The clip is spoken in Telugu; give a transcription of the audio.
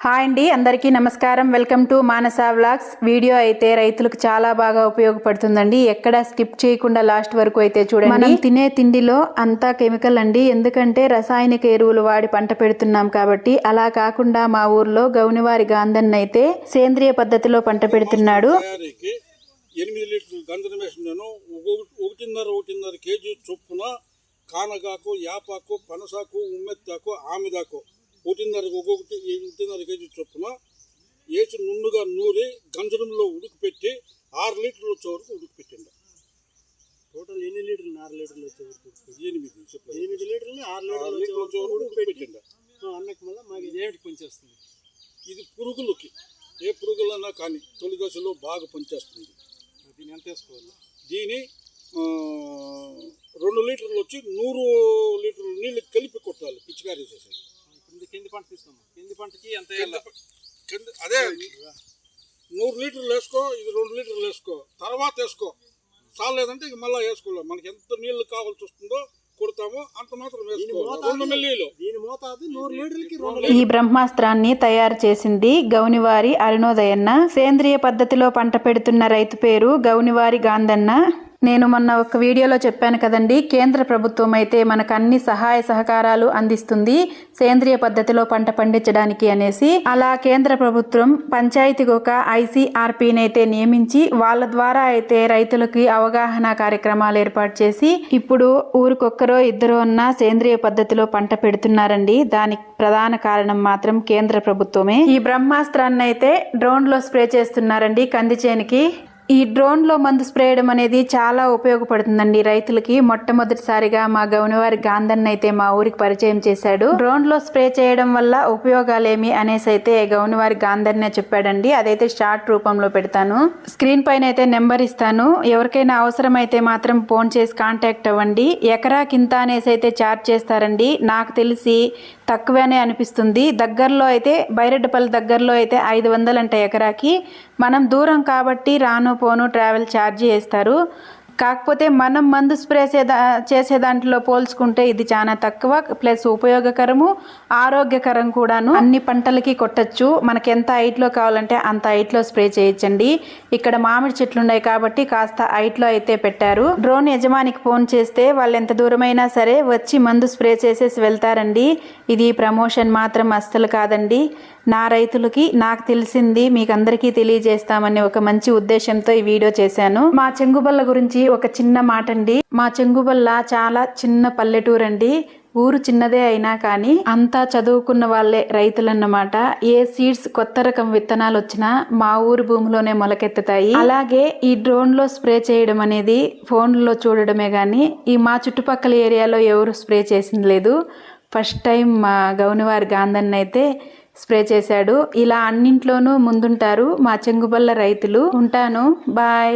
హాయ్ అండి అందరికీ నమస్కారం. Welcome to Manasa vlogs. Video అయితే రైతులకు చాలా బాగా ఉపయోగపడుతుందండి. ఎక్కడ స్కిప్ చేయకుండా లాస్ట్ వరకు అయితే చూడండి. మనం తినే తిండిలో అంతా కెమికల్ అండి. ఎందుకంటే రసాయనిక ఎరువులు వాడి పంట పెడుతున్నాం కాబట్టి అలా కాకుండా మా ఊర్లో గౌనివారి గాంధన్ అయితే సేంద్రియ పద్ధతిలో పంట పెడుతున్నాడు. తయారీకి ఎనిమిది లీటర్లు గంధం వేసినాను. ఒక్కొక్క- ఒకటిన్నర ఒకటిన్నర కేజీ చొప్పున కానగాకు యాపాకు పనసాకు ఉమ్మెత్తాకు ఆమెదాకు ఒకటిన్నర ఒక్కొక్కటి ఒకటిన్నర కేజీ చొప్పున వేసి నున్నుగా నూరి గంజరంలో ఉడికిపెట్టి ఆరు లీటర్లు వచ్చే వరకు ఉడికిపెట్టిండు. టోటల్ ఎన్ని లీటర్లు? ఆరు లీటర్లు వచ్చే వరకు ఎనిమిది. ఎనిమిది లీటర్లు ఆరు లీటర్లు లీటర్లు వచ్చే వరకు వరకు ఉడికిపెట్టి ఉడికిపెట్టిండు అన్నకి మళ్ళీ మాకు ఇదేమిటి పనిచేస్తుంది? ఇది పురుగులకి. ఏ పురుగులన్నా కానీ తొలి దశలో బాగా పనిచేస్తుంది. దీన్ని ఎంత వేసుకోవాలి? దీని రెండు లీటర్లు వచ్చి నూరు లీటర్లు నీళ్ళు కలిపి కొట్టాలి పిచికారీ చేసేసి ఇప్పుడు కింది పంట తీసుకున్నాం కింది పంటకి ఎంత కింద అదే నూరు లీటర్లు వేసుకో ఇది రెండు లీటర్లు వేసుకో. తర్వాత వేసుకో. చాలేదంటే ఇక మళ్ళీ వేసుకోలేము మనకి ఎంత నీళ్ళు కావాల్సి వస్తుందో కొడతామో అంత మాత్రం ఈ బ్రహ్మాస్త్రాన్ని తయారు చేసింది గౌనివారి అరుణోదయన్న. సేంద్రియ పద్ధతిలో పంట పెడుతున్న రైతు పేరు గౌనివారి గాంధన్న. నేను మొన్న ఒక వీడియోలో చెప్పాను కదండి కేంద్ర ప్రభుత్వం అయితే మనకు అన్ని సహాయ సహకారాలు అందిస్తుంది సేంద్రియ పద్ధతిలో పంట పండించడానికి అనేసి. అలా కేంద్ర ప్రభుత్వం పంచాయతీకి ఒక ఐసీఆర్పీని అయితే నియమించి వాళ్ళ ద్వారా అయితే రైతులకి అవగాహన కార్యక్రమాలు ఏర్పాటు చేసి ఇప్పుడు ఊరికొక్కరో ఇద్దరు ఉన్న సేంద్రియ పద్ధతిలో పంట పెడుతున్నారండి. దానికి ప్రధాన కారణం మాత్రం కేంద్ర ప్రభుత్వమే. ఈ బ్రహ్మాస్త్రాన్ని అయితే డ్రోన్లో స్ప్రే చేస్తున్నారండి కంది చేనుకి ఈ డ్రోన్లో మందు స్ప్రే చేయడం అనేది చాలా ఉపయోగపడుతుందండి. రైతులకి మొట్టమొదటిసారిగా మా గౌనివారి గాంధన్ అయితే మా ఊరికి పరిచయం చేశాడు. డ్రోన్లో స్ప్రే చేయడం వల్ల ఉపయోగాలేమి అనేసి అయితే గౌనివారి గాంధన్నే చెప్పాడండి. అదైతే షార్ట్ రూపంలో పెడతాను. స్క్రీన్ పైన అయితే నెంబర్ ఇస్తాను. ఎవరికైనా అవసరమైతే మాత్రం ఫోన్ చేసి కాంటాక్ట్ అవ్వండి. ఎకరాకింత అనేసి అయితే చార్జ్ చేస్తారండి. నాకు తెలిసి తక్కువనే అనిపిస్తుంది. దగ్గరలో అయితే బైరెడ్డపల్లి దగ్గరలో అయితే ఐదు వందలంట ఎకరాకి. మనం దూరం కాబట్టి రాను పోను ట్రావెల్ ఛార్జ్ చేస్తారు. కాకపోతే మనం మందు స్ప్రే చేసే దాంట్లో పోల్చుకుంటే ఇది చాలా తక్కువ ప్లస్ ఉపయోగకరము ఆరోగ్యకరం కూడాను. అన్ని పంటలకి కొట్టచ్చు. మనకి ఎంత హైట్లో కావాలంటే అంత హైట్లో స్ప్రే చేయొచ్చండి. ఇక్కడ మామిడి చెట్లు ఉన్నాయి కాబట్టి కాస్త హైట్లో అయితే పెట్టారు. డ్రోన్ యజమానికి ఫోన్ చేస్తే వాళ్ళు ఎంత దూరమైనా సరే వచ్చి మందు స్ప్రే చేసేసి వెళ్తారండి. ఇది ప్రమోషన్ మాత్రం అస్సలు కాదండి. నా రైతులకి నాకు తెలిసింది మీకు అందరికీ తెలియజేస్తామని ఒక మంచి ఉద్దేశంతో ఈ వీడియో చేశాను. మా చెంగుబల్ల గురించి ఒక చిన్న మాట అండి మా చెంగుబల్ల చాలా చిన్న పల్లెటూరు అండి ఊరు చిన్నదే అయినా కానీ అంతా చదువుకున్న వాళ్ళే రైతులన్నమాట. ఏ సీడ్స్ కొత్త రకం విత్తనాలు వచ్చినా మా ఊరు భూమిలోనే మొలకెత్తుతాయి. అలాగే ఈ డ్రోన్లో స్ప్రే చేయడం అనేది ఫోన్లో చూడడమే కానీ ఈ మా చుట్టుపక్కల ఏరియాలో ఎవరు స్ప్రే చేసింది లేదు. ఫస్ట్ టైం మా గౌనివారి గాంధన్ అయితే స్ప్రే చేశాడు. ఇలా అన్నింట్లోనూ ముందుంటారు మా చెంగుబల్ల రైతులు. ఉంటాను. బాయ్.